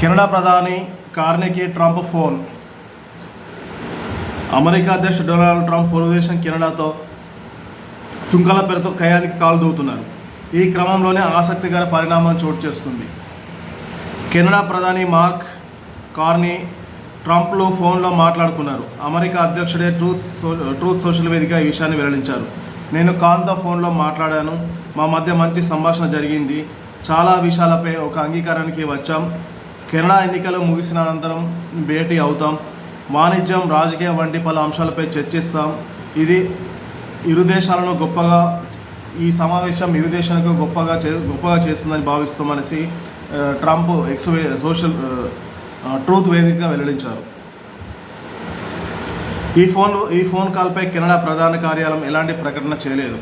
Canada ప్రధాని కార్నికి Trump phone. America అధ్యక్షుడు డొనాల్డ్ ట్రంప్ పొరుగుదేశం కెనడాతో సుంకాల పేరుతో కయానికి కాలు దూవుతున్నారు ఈ క్రమంలోనే ఆసక్తికర పరిణామం చోటు చేసుకుంది. కెనడా ప్రధాని మార్క్ కార్నీ ట్రంప్లు ఫోన్లో మాట్లాడుకున్నారు. అమెరికా అధ్యక్షుడే ట్రూత్ సో ట్రూత్ సోషల్ వేదిక ఈ విషయాన్ని వెల్లడించారు. నేను కాన్తో ఫోన్లో మాట్లాడాను. మా మధ్య మంచి సంభాషణ జరిగింది. చాలా విషయాలపై ఒక అంగీకారానికి వచ్చాం. కెనడా ఎన్నికలు ముగిసిన అనంతరం భేటీ అవుతాం. వాణిజ్యం రాజకీయం వంటి పలు అంశాలపై చర్చిస్తాం. ఇది ఇరు దేశాలను గొప్పగా ఈ సమావేశం ఇరు దేశాలకు గొప్పగా చే గొప్పగా చేస్తుందని భావిస్తామనేసి ట్రంప్ ఎక్స్ సోషల్ ట్రూత్ వేదికగా వెల్లడించారు. ఈ ఫోన్ ఈ ఫోన్ కాల్పై కెనడా ప్రధాన కార్యాలయం ఎలాంటి ప్రకటన చేయలేదు.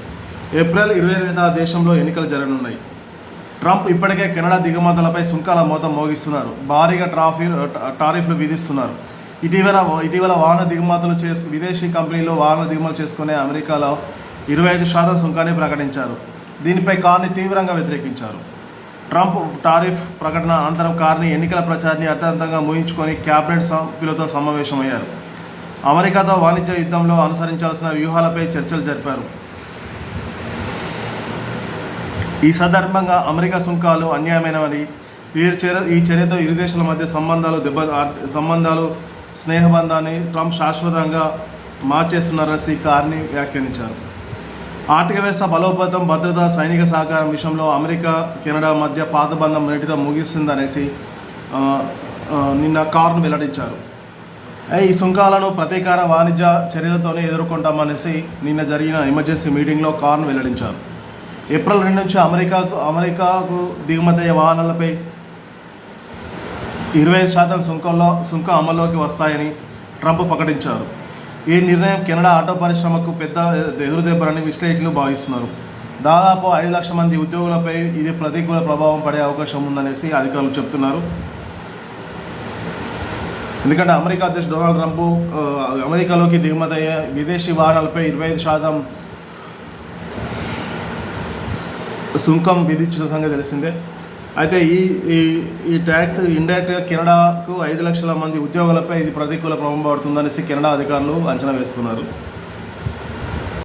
ఏప్రిల్ ఇరవై ఎనిమిది దేశంలో ఎన్నికలు జరగనున్నాయి. ట్రంప్ ఇప్పటికే కెనడా దిగుమతులపై సుంకాల మోత మోగిస్తున్నారు. భారీగా ట్రాఫీ టారిఫ్లు విధిస్తున్నారు. ఇటీవల ఇటీవల వాహన దిగుమతులు చేసు విదేశీ కంపెనీలు వాహన దిగుమతులు చేసుకునే అమెరికాలో ఇరవై ఐదు శాతం సుంకాన్ని ప్రకటించారు. దీనిపై కార్ని తీవ్రంగా వ్యతిరేకించారు. ట్రంప్ టారిఫ్ ప్రకటన అనంతరం కార్ని ఎన్నికల ప్రచారాన్ని అర్థవంతంగా ముగించుకొని క్యాబినెట్ సభ్యులతో సమావేశమయ్యారు. అమెరికాతో వాణిజ్య యుద్ధంలో అనుసరించాల్సిన వ్యూహాలపై చర్చలు జరిపారు. ఈ సందర్భంగా అమెరికా సుంకాలు అన్యాయమైనవని వీరి చర్య ఈ చర్యతో ఇరు దేశాల మధ్య సంబంధాలు దెబ్బ సంబంధాలు స్నేహబంధాన్ని ట్రంప్ శాశ్వతంగా మార్చేస్తున్నారని కార్ని వ్యాఖ్యానించారు. ఆర్థిక వ్యవస్థ బలోపేతం భద్రత సైనిక సహకారం విషయంలో అమెరికా కెనడా మధ్య పాత బంధం నేటితో ముగిస్తుందనేసి నిన్న కార్ను వెల్లడించారు. ఈ సుంకాలను ప్రతీకార వాణిజ్య చర్యలతోనే ఎదుర్కొంటామనేసి నిన్న జరిగిన ఎమర్జెన్సీ మీటింగ్లో కార్ను వెల్లడించారు. ఏప్రిల్ రెండు నుంచి అమెరికాకు అమెరికాకు దిగుమతయ్యే వాహనాలపై ఇరవై ఐదు శాతం సుంకంలో సుంకం అమల్లోకి వస్తాయని ట్రంప్ ప్రకటించారు. ఈ నిర్ణయం కెనడా ఆటో పరిశ్రమకు పెద్ద ఎదురుదెబ్బరని విశ్లేషకులు భావిస్తున్నారు. దాదాపు ఐదు లక్షల మంది ఉద్యోగులపై ఇది ప్రతికూల ప్రభావం పడే అవకాశం ఉందనేసి అధికారులు చెప్తున్నారు. ఎందుకంటే అమెరికా అధ్యక్షుడు డొనాల్డ్ ట్రంప్ అమెరికాలోకి దిగుమతి అయ్యే విదేశీ వాహనాలపై ఇరవై ఐదు శాతం సుంకం విధించిన సంగతి తెలిసిందే. అయితే ఈ ఈ ఈ ట్యాక్స్ ఇండైరెక్ట్గా కెనడాకు ఐదు లక్షల మంది ఉద్యోగులపై ఇది ప్రతికూల ప్రభావం పడుతుందనేసి కెనడా అధికారులు అంచనా వేస్తున్నారు.